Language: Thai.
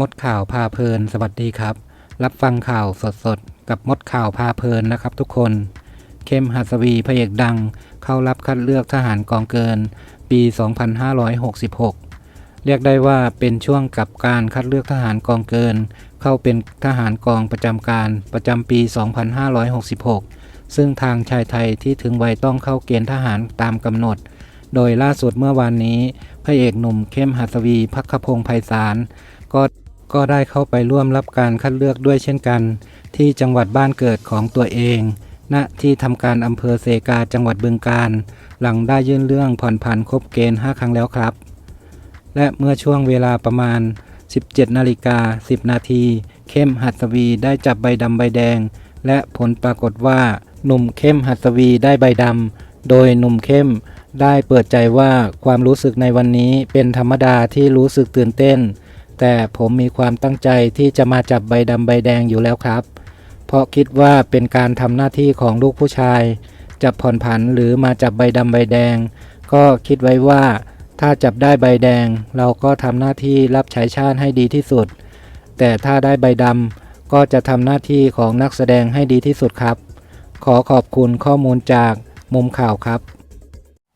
มดข่าวพาเพลิน สวัสดีครับ รับฟังข่าวสดๆ กับมดข่าวพาเพลินนะครับทุกคน เข้มหัสวีพระเอกดัง เข้ารับคัดเลือกทหารกองเกิน ปี 2566 เรียกได้ว่าเป็นช่วงกับการคัดเลือกทหารกองเกิน เข้าเป็นทหารกองประจำการประจำปี 2566 ซึ่งทางชายไทยที่ถึงวัยต้องเข้าเกณฑ์ทหารตามกำหนดโดยล่าสุดเมื่อวานนี้ พระเอกหนุ่มเข้มหัสวีพักขพงศ์ไพศาลก็ ก็ได้เข้าไปร่วมรับการคัดเลือกด้วยเช่นกัน ที่จังหวัดบ้านเกิดของตัวเอง ณ ที่ทำการอำเภอเซกาจังหวัดบึงกาฬหลังได้ยื่นเรื่องผ่อนผันครบเกณฑ์ 5 ครั้งแล้วครับ และเมื่อช่วงเวลาประมาณ 17 นาฬิกา 10 นาที เข้มหัสวีได้จับใบดำใบแดง และผลปรากฏว่า หนุ่มเข้มหัสวีได้ใบดำ โดยหนุ่มเข้มได้เปิดใจว่าความรู้สึกในวันนี้เป็นธรรมดาที่รู้สึกตื่นเต้น แต่ผมมีความตั้งใจที่จะมาจับใบดำใบแดงอยู่แล้วครับ เพราะคิดว่าเป็นการทำหน้าที่ของลูกผู้ชาย จับผ่อนผันหรือมาจับใบดำใบแดง ก็คิดไว้ว่า ถ้าจับได้ใบแดง เราก็ทำหน้าที่รับใช้ชาติให้ดีที่สุด แต่ถ้าได้ใบดำก็จะทำหน้าที่ของนักแสดงให้ดีที่สุดครับ ขอขอบคุณข้อมูลจากมุมข่าวครับ